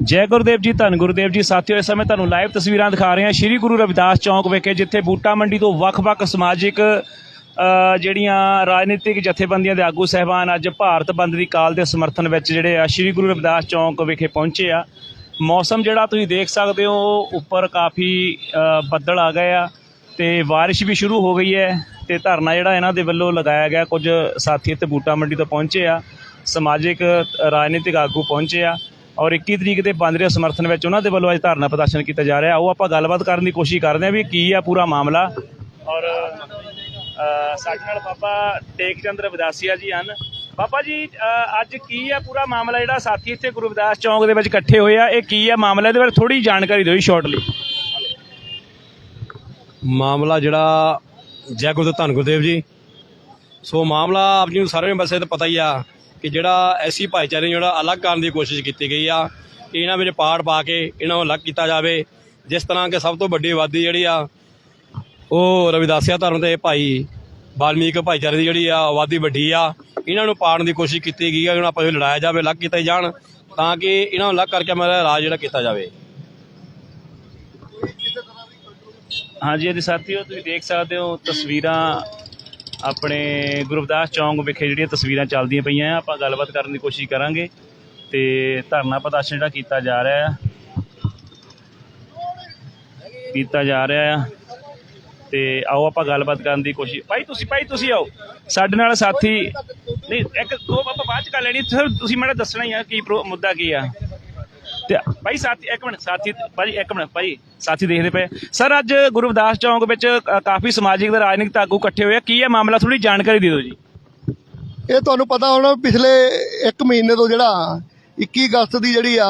ਜੈ ਗੁਰਦੇਵ ਜੀ, ਧੰਨ ਗੁਰਦੇਵ ਜੀ। ਸਾਥੀਓ, ਇਸ ਸਮੇਂ ਤੁਹਾਨੂੰ ਲਾਈਵ ਤਸਵੀਰਾਂ ਦਿਖਾ ਰਹੇ ਹਾਂ। ਸ਼੍ਰੀ ਗੁਰੂ ਰਵਿਦਾਸ ਚੌਂਕ ਵਿਖੇ, ਜਿੱਥੇ ਬੂਟਾ ਮੰਡੀ ਤੋਂ ਵੱਖ-ਵੱਖ ਸਮਾਜਿਕ ਜਿਹੜੀਆਂ ਰਾਜਨੀਤਿਕ ਜਥੇਬੰਦੀਆਂ ਦੇ ਆਗੂ ਸਹਿਬਾਨ ਅੱਜ ਭਾਰਤ ਬੰਦ ਦੀ ਕਾਲ ਦੇ ਸਮਰਥਨ ਵਿੱਚ ਜਿਹੜੇ ਆ ਸ਼੍ਰੀ ਗੁਰੂ ਰਵਿਦਾਸ ਚੌਂਕ ਵਿਖੇ ਪਹੁੰਚੇ ਆ। ਮੌਸਮ ਜਿਹੜਾ ਤੁਸੀਂ ਦੇਖ ਸਕਦੇ ਹੋ ਉੱਪਰ ਕਾਫੀ ਬੱਦਲ ਆ ਗਏ ਆ ਤੇ ਬਾਰਿਸ਼ ਵੀ ਸ਼ੁਰੂ ਹੋ ਗਈ ਹੈ ਤੇ ਧਰਨਾ ਜਿਹੜਾ ਇਹਨਾਂ ਦੇ ਵੱਲੋਂ ਲਗਾਇਆ ਗਿਆ। ਕੁਝ ਸਾਥੀ ਇੱਥੇ ਬੂਟਾ ਮੰਡੀ ਤੋਂ ਪਹੁੰਚੇ ਆ। ਸਮਾਜਿਕ, ਰਾਜਨੀਤਿਕ ਆਗੂ ਪਹੁੰਚੇ ਆ। ਔਰ 21 ਤਰੀਕ ਦੇ ਬੰਦ ਦੇ ਸਮਰਥਨ ਵਿੱਚ ਉਹਨਾਂ ਦੇ ਵੱਲੋਂ ਅੱਜ ਧਰਨਾ ਪ੍ਰਦਰਸ਼ਨ ਕੀਤਾ ਜਾ ਰਿਹਾ। ਉਹ ਆਪਾਂ ਗੱਲਬਾਤ ਕਰਨ ਦੀ ਕੋਸ਼ਿਸ਼ ਕਰਦੇ ਹਾਂ ਵੀ ਕੀ ਆ ਪੂਰਾ ਮਾਮਲਾ। ਔਰ ਸਾਡੇ ਨਾਲ ਬਾਬਾ ਟੇਕ ਚੰਦਰ ਵਿਦਾਸੀਆ ਜੀ ਹਨ। ਬਾਬਾ ਜੀ ਅੱਜ ਕੀ ਆ ਪੂਰਾ ਮਾਮਲਾ ਜਿਹੜਾ ਸਾਥੀ ਇੱਥੇ ਗੁਰੂ ਰਵਿਦਾਸ ਚੌਂਕ ਦੇ ਵਿੱਚ ਇਕੱਠੇ ਹੋਏ ਆ? ਇਹ ਕੀ ਆ ਮਾਮਲਾ ਇਹਦੇ ਬਾਰੇ ਥੋੜੀ ਜਾਣਕਾਰੀ ਦਿਓ ਜੀ ਸ਼ਾਰਟਲੀ ਮਾਮਲਾ ਜਿਹੜਾ, ਜੈ ਗੁਰੂ ਧੰਨ ਗੁਰਦੇਵ ਜੀ। ਸੋ ਮਾਮਲਾ ਆਪ ਜੀ ਨੂੰ ਸਾਰਿਆਂ ਨੂੰ ਵੈਸੇ ਤਾਂ ਪਤਾ ਹੀ ਆ। ਕਿ ਜਿਹੜਾ ਐਸੀ ਭਾਈਚਾਰੇ ਨੂੰ ਜਿਹੜਾ ਅਲੱਗ ਕਰਨ ਦੀ ਕੋਸ਼ਿਸ਼ ਕੀਤੀ ਗਈ ਆ, ਕਿ ਇਹਨਾਂ ਵਿੱਚ ਪਾੜ ਪਾ ਕੇ ਇਹਨਾਂ ਨੂੰ ਅਲੱਗ ਕੀਤਾ ਜਾਵੇ। ਜਿਸ ਤਰ੍ਹਾਂ ਕਿ ਸਭ ਤੋਂ ਵੱਡੀ ਆਬਾਦੀ ਜਿਹੜੀ ਆ, ਉਹ ਰਵਿਦਾਸਿਆ ਧਰਮ ਦੇ ਭਾਈ ਬਾਲਮੀਕ ਭਾਈਚਾਰੇ ਦੀ ਜਿਹੜੀ ਆ ਆਬਾਦੀ ਵੱਡੀ ਆ, ਇਹਨਾਂ ਨੂੰ ਪਾੜਨ ਦੀ ਕੋਸ਼ਿਸ਼ ਕੀਤੀ ਗਈ ਆ ਇਹਨਾਂ ਆਪਸ ਵਿੱਚ ਲੜਾਇਆ ਜਾਵੇ, ਅਲੱਗ ਕੀਤੇ ਜਾਣ ਤਾਂ ਕਿ ਇਹਨਾਂ ਨੂੰ ਅਲੱਗ ਕਰਕੇ ਮੇਰਾ ਰਾਜ ਜਿਹੜਾ ਕੀਤਾ ਜਾਵੇ। ਹਾਂਜੀ ਜੀ ਸਾਥੀਓ, ਤੁਸੀਂ ਦੇਖ ਸਕਦੇ ਹੋ ਤਸਵੀਰਾਂ ਆਪਣੇ ਗੁਰਦਾਸ ਚੌਂਕ ਵਿਖੇ ਜਿਹੜੀਆਂ ਤਸਵੀਰਾਂ ਚੱਲਦੀਆਂ ਪਈਆਂ ਆ, ਆਪਾਂ ਗੱਲਬਾਤ ਕਰਨ ਦੀ ਕੋਸ਼ਿਸ਼ ਕਰਾਂਗੇ ਤੇ ਧਰਨਾ ਪ੍ਰਦਰਸ਼ਨ ਜਿਹੜਾ ਕੀਤਾ ਜਾ ਰਿਹਾ ਆ, ਕੀਤਾ ਜਾ ਰਿਹਾ ਆ, ਤੇ ਆਓ ਆਪਾਂ ਗੱਲਬਾਤ ਕਰਨ ਦੀ ਕੋਸ਼ਿਸ਼, ਭਾਈ ਤੁਸੀਂ ਭਾਈ ਤੁਸੀਂ ਆਓ, ਸਾਡੇ ਨਾਲ ਸਾਥੀ, ਨਹੀਂ, ਇੱਕ ਦੋ ਆਪਾਂ ਬਾਅਦ ਚ ਕਰ ਲੈਣੀ, ਤੁਸੀਂ ਮੈਨੂੰ ਦੱਸਣਾ ਹੀ ਆ, ਕੀ ਪ੍ਰੋ- ਮੁੱਦਾ ਕੀ ਆ? ਤੇ ਭਾਈ ਸਾਥੀ ਇੱਕ ਮਿੰਟ ਸਾਥੀ ਭਾਈ ਇੱਕ ਮਿੰਟ ਭਾਈ ਸਾਥੀ ਦੇਖਦੇ ਪਏ ਸਰ ਅੱਜ ਗੁਰੂ ਰਵਿਦਾਸ ਚੌਂਕ ਵਿੱਚ ਅ, ਕਾਫੀ ਸਮਾਜਿਕ ਤੇ ਰਾਜਨੀਤਿਕ ਆਗੂ ਇਕੱਠੇ ਹੋਏ ਆ। ਕੀ ਹੈ ਮਾਮਲਾ ਥੋੜੀ ਜਾਣਕਾਰੀ ਦੇ ਦਿਓ ਜੀ? ਇਹ ਤੁਹਾਨੂੰ ਪਤਾ ਹੋਣਾ ਪਿਛਲੇ 1 ਮਹੀਨੇ ਤੋਂ ਜਿਹੜਾ 21 ਅਗਸਤ ਦੀ ਜਿਹੜੀ ਆ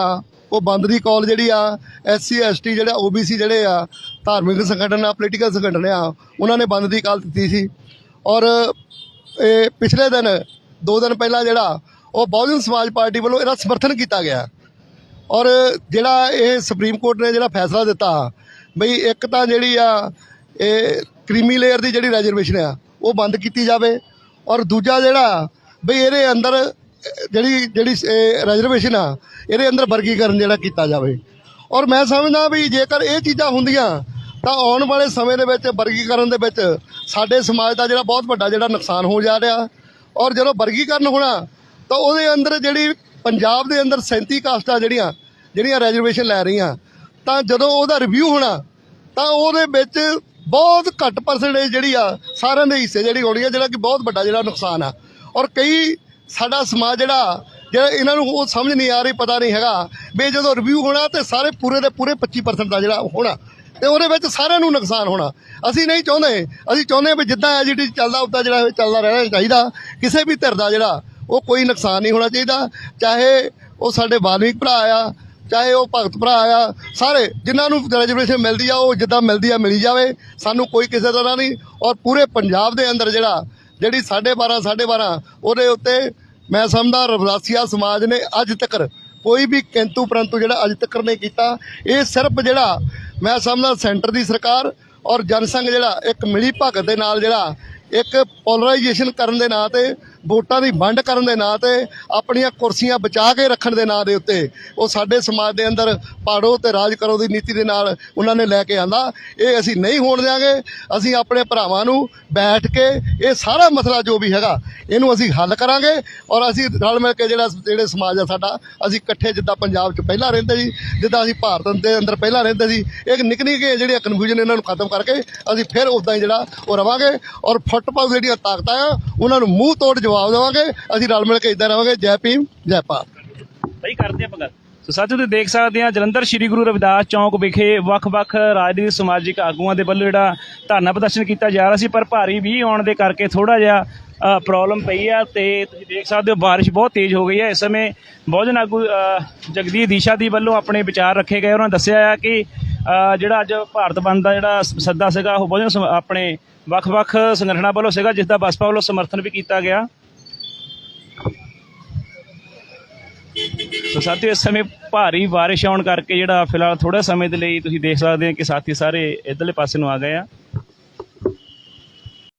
ਉਹ ਬੰਦ ਦੀ ਕਾਲ ਜਿਹੜੀ ਆ ਐਸਸੀ ਐਸਟੀ ਜਿਹੜਾ ਓਬੀਸੀ ਜਿਹੜੇ ਆ ਧਾਰਮਿਕ ਸੰਗਠਨ ਆ ਪੋਲੀਟੀਕਲ ਸੰਗਠਨ ਆ ਉਹਨਾਂ ਨੇ ਬੰਦ ਦੀ ਕਾਲ ਦਿੱਤੀ ਸੀ। ਔਰ ਇਹ ਪਿਛਲੇ ਦਿਨ ਦੋ ਦਿਨ ਪਹਿਲਾਂ ਜਿਹੜਾ ਉਹ ਬਹੁਜਨ ਸਮਾਜ ਪਾਰਟੀ ਵੱਲੋਂ ਇਹਦਾ ਸਮਰਥਨ ਕੀਤਾ ਗਿਆ। ਔਰ ਜਿਹੜਾ ਇਹ ਸੁਪਰੀਮ ਕੋਰਟ ਨੇ ਜਿਹੜਾ ਫੈਸਲਾ ਦਿੱਤਾ ਬਈ ਇੱਕ ਤਾਂ ਜਿਹੜੀ ਆ, ਇਹ ਕ੍ਰੀਮੀ ਲੇਅਰ ਦੀ ਜਿਹੜੀ ਰਿਜ਼ਰਵੇਸ਼ਨ ਆ, ਉਹ ਬੰਦ ਕੀਤੀ ਜਾਵੇ। ਔਰ ਦੂਜਾ ਜਿਹੜਾ, ਬਈ ਇਹਦੇ ਅੰਦਰ, ਜਿਹੜੀ ਜਿਹੜੀ ਰਿਜ਼ਰਵੇਸ਼ਨ ਆ, ਇਹਦੇ ਅੰਦਰ ਵਰਗੀਕਰਨ ਜਿਹੜਾ ਕੀਤਾ ਜਾਵੇ। ਔਰ ਮੈਂ ਸਮਝਦਾ ਵੀ ਜੇਕਰ ਇਹ ਚੀਜ਼ਾਂ ਹੁੰਦੀਆਂ, ਤਾਂ ਆਉਣ ਵਾਲੇ ਸਮੇਂ ਦੇ ਵਿੱਚ, ਵਰਗੀਕਰਨ ਦੇ ਵਿੱਚ ਸਾਡੇ ਸਮਾਜ ਦਾ ਜਿਹੜਾ ਬਹੁਤ ਵੱਡਾ ਜਿਹੜਾ ਨੁਕਸਾਨ ਹੋ ਜਾ ਰਿਹਾ। ਔਰ ਜਦੋਂ ਵਰਗੀਕਰਨ ਹੋਣਾ, ਤਾਂ ਉਹਦੇ ਅੰਦਰ ਜਿਹੜੀ ਪੰਜਾਬ ਦੇ ਅੰਦਰ 37 ਕਾਸਟਾਂ ਜਿਹੜੀਆਂ ਜਿਹੜੀਆਂ ਰਿਜ਼ਰਵੇਸ਼ਨ ਲੈ ਰਹੀਆਂ, ਤਾਂ ਜਦੋਂ ਉਹਦਾ ਰਿਵਿਊ ਹੋਣਾ, ਤਾਂ ਉਹਦੇ ਵਿੱਚ ਬਹੁਤ ਘੱਟ ਪਰਸੈਂਟੇਜ ਜਿਹੜੀ ਆ, ਸਾਰਿਆਂ ਦੇ ਹਿੱਸੇ ਜਿਹੜੀ ਹੋਣੀ ਆ, ਜਿਹੜਾ ਕਿ ਬਹੁਤ ਵੱਡਾ ਜਿਹੜਾ ਨੁਕਸਾਨ ਆ। ਔਰ ਕਈ ਸਾਡਾ ਸਮਾਜ ਜਿਹੜਾ ਜਿਹੜਾ ਇਹਨਾਂ ਨੂੰ ਉਹ ਸਮਝ ਨਹੀਂ ਆ ਰਹੀ, ਪਤਾ ਨਹੀਂ ਹੈਗਾ, ਵੀ ਜਦੋਂ ਰਿਵਿਊ ਹੋਣਾ ਤੇ ਸਾਰੇ ਪੂਰੇ ਦੇ ਪੂਰੇ 25% ਦਾ ਜਿਹੜਾ ਹੋਣਾ, ਤੇ ਉਹਦੇ ਵਿੱਚ ਸਾਰਿਆਂ ਨੂੰ ਨੁਕਸਾਨ ਹੋਣਾ। ਅਸੀਂ ਨਹੀਂ ਚਾਹੁੰਦੇ, ਅਸੀਂ ਚਾਹੁੰਦੇ ਹਾਂ ਵੀ ਜਿੱਦਾਂ ਐਜੀਟੀ ਚੱਲਦਾ, ਉੱਦਾਂ ਜਿਹੜਾ ਚੱਲਦਾ ਰਹਿਣਾ ਚਾਹੀਦਾ, ਕਿਸੇ ਵੀ ਧਿਰ ਦਾ ਜਿਹੜਾ ਉਹ ਕੋਈ ਨੁਕਸਾਨ ਨਹੀਂ ਹੋਣਾ ਚਾਹੀਦਾ। ਚਾਹੇ ਉਹ ਸਾਡੇ ਬਾਲਮੀਕ ਭਰਾ ਆ, ਚਾਹੇ ਉਹ ਭਗਤ ਭਰਾ ਆ, ਸਾਰੇ ਜਿਨ੍ਹਾਂ ਨੂੰ ਰਿਜ਼ਰਵੇਸ਼ਨ ਮਿਲਦੀ ਆ, ਉਹ ਜਿੱਦਾਂ ਮਿਲਦੀ ਆ, ਮਿਲੀ ਜਾਵੇ। ਸਾਨੂੰ ਕੋਈ ਕਿਸੇ ਤਰ੍ਹਾਂ ਨਹੀਂ। ਔਰ ਪੂਰੇ ਪੰਜਾਬ ਦੇ ਅੰਦਰ ਜਿਹੜਾ, ਜਿਹੜੀ 12.5 12.5 ਉਹਦੇ ਉੱਤੇ ਮੈਂ ਸਮਝਦਾ ਰਵਦਾਸੀਆ ਸਮਾਜ ਨੇ ਅੱਜ ਤੱਕ ਕੋਈ ਵੀ ਕਿੰਤੂ ਪਰੰਤੂ ਜਿਹੜਾ ਅੱਜ ਤੱਕ ਨਹੀਂ ਕੀਤਾ। ਇਹ ਸਿਰਫ ਜਿਹੜਾ ਮੈਂ ਸਮਝਦਾ ਸੈਂਟਰ ਦੀ ਸਰਕਾਰ ਔਰ ਜਨਸੰਘ ਜਿਹੜਾ ਇੱਕ ਮਿਲੀ ਭਗਤ ਦੇ ਨਾਲ ਜਿਹੜਾ ਇੱਕ ਪੋਲਰਾਈਜੇਸ਼ਨ ਕਰਨ ਦੇ ਨਾਂ ਤੇ, ਵੋਟਾਂ ਦੀ ਵੰਡ ਕਰਨ ਦੇ ਨਾਂ ਤੇ, ਆਪਣੀਆਂ ਕੁਰਸੀਆਂ ਬਚਾ ਕੇ ਰੱਖਣ ਦੇ ਨਾਂ ਦੇ ਉੱਤੇ ਉਹ ਸਾਡੇ ਸਮਾਜ ਦੇ ਅੰਦਰ ਪਾੜੋ ਤੇ ਰਾਜ ਕਰੋ ਦੀ ਨੀਤੀ ਦੇ ਨਾਲ ਉਹਨਾਂ ਨੇ ਲੈ ਕੇ ਆਂਦਾ। ਇਹ ਅਸੀਂ ਨਹੀਂ ਹੋਣ ਦਿਆਂਗੇ। ਅਸੀਂ ਆਪਣੇ ਭਰਾਵਾਂ ਨੂੰ ਬੈਠ ਕੇ ਇਹ ਸਾਰਾ ਮਸਲਾ ਜੋ ਵੀ ਹੈਗਾ, ਇਹਨੂੰ ਅਸੀਂ ਹੱਲ ਕਰਾਂਗੇ ਔਰ ਅਸੀਂ ਰਲ ਮਿਲ ਕੇ ਜਿਹੜਾ ਜਿਹੜੇ ਸਮਾਜ ਆ ਸਾਡਾ, ਅਸੀਂ ਇਕੱਠੇ ਜਿੱਦਾਂ ਪੰਜਾਬ 'ਚ ਪਹਿਲਾਂ ਰਹਿੰਦੇ ਸੀ, ਜਿੱਦਾਂ ਅਸੀਂ ਭਾਰਤ ਦੇ ਅੰਦਰ ਪਹਿਲਾਂ ਰਹਿੰਦੇ ਸੀ, ਇੱਕ ਨਿੱਕ ਨਿੱਕੇ ਜਿਹੜੀਆਂ ਕਨਫਿਊਜ਼ਨ ਇਹਨਾਂ ਨੂੰ ਖਤਮ ਕਰਕੇ ਅਸੀਂ ਫਿਰ ਉਦਾਂ ਹੀ ਜਿਹੜਾ ਉਹ ਰਵਾਂਗੇ ਔਰ ਫੁੱਟਪਾਥ ਜਿਹੜੀਆਂ ਤਾਕਤਾਂ ਆ ਉਹਨਾਂ ਨੂੰ ਮੂੰਹ ਤੋੜ ਜਵਾਬ ਦੇਵਾਂਗੇ। ਅਸੀਂ ਰਲ ਮਿਲ ਕੇ ਇਦਾਂ ਰਵਾਂਗੇ। ਜੈ ਭੀਮ ਜੈ ਭਾਰਤ। ਭਾਈ ਕਰਦੇ ਆਪਾਂ ਗੱਲ। ਸੋ ਸਾਥੀਓ ਤੁਸੀਂ ਦੇਖ ਸਕਦੇ ਆ ਜਲੰਧਰ ਸ਼੍ਰੀ ਗੁਰੂ ਰਵਿਦਾਸ ਚੌਂਕ ਵਿਖੇ ਵੱਖ-ਵੱਖ ਰਾਜਨੀਤਿਕ ਸਮਾਜਿਕ ਆਗੂਆਂ ਦੇ ਵੱਲੋਂ ਜਿਹੜਾ ਧਰਨਾ ਪ੍ਰਦਰਸ਼ਨ ਕੀਤਾ ਜਾ ਰਿਹਾ ਸੀ ਪਰ ਭਾਰੀ ਵੀ ਆਉਣ ਦੇ ਕਰਕੇ ਥੋੜਾ ਜਿਹਾ ਪ੍ਰੋਬਲਮ ਪਈ ਆ ਤੇ ਤੁਸੀਂ ਦੇਖ ਸਕਦੇ ਹੋ ਬਾਰਿਸ਼ ਬਹੁਤ ਤੇਜ਼ ਹੋ ਗਈ ਹੈ ਇਸ ਸਮੇਂ ਬਹੁਜਨ ਆਗੂ ਅ, ਜਗਦੀਸ਼ ਦੀਸ਼ਾ ਦੀ ਵੱਲੋਂ ਆਪਣੇ ਵਿਚਾਰ ਰੱਖੇ ਗਏ ਉਹਨਾਂ ਦੱਸਿਆ ਆ ਕਿ ਜਿਹੜਾ ਅੱਜ ਭਾਰਤ ਬੰਦ ਦਾ ਜਿਹੜਾ ਸੱਦਾ ਸੀਗਾ, ਉਹ ਬਹੁਤ ਆਪਣੇ ਵੱਖ-ਵੱਖ ਸੰਗਠਨਾਂ ਵੱਲੋਂ ਸੀਗਾ, ਜਿਸ ਦਾ ਬਸਪਾ ਵੱਲੋਂ ਸਮਰਥਨ ਵੀ ਕੀਤਾ ਗਿਆ। ਸੋ ਸਾਥੀਓ, ਇਸ ਸਮੇਂ ਭਾਰੀ ਬਾਰਿਸ਼ ਆਉਣ ਕਰਕੇ ਜਿਹੜਾ ਫਿਲਹਾਲ ਥੋੜੇ ਸਮੇਂ ਦੇ ਲਈ ਤੁਸੀਂ ਦੇਖ ਸਕਦੇ ਹੋ ਕਿ ਸਾਥੀ ਸਾਰੇ ਇਧਰਲੇ ਪਾਸੇ ਨੂੰ ਆ ਗਏ ਆ।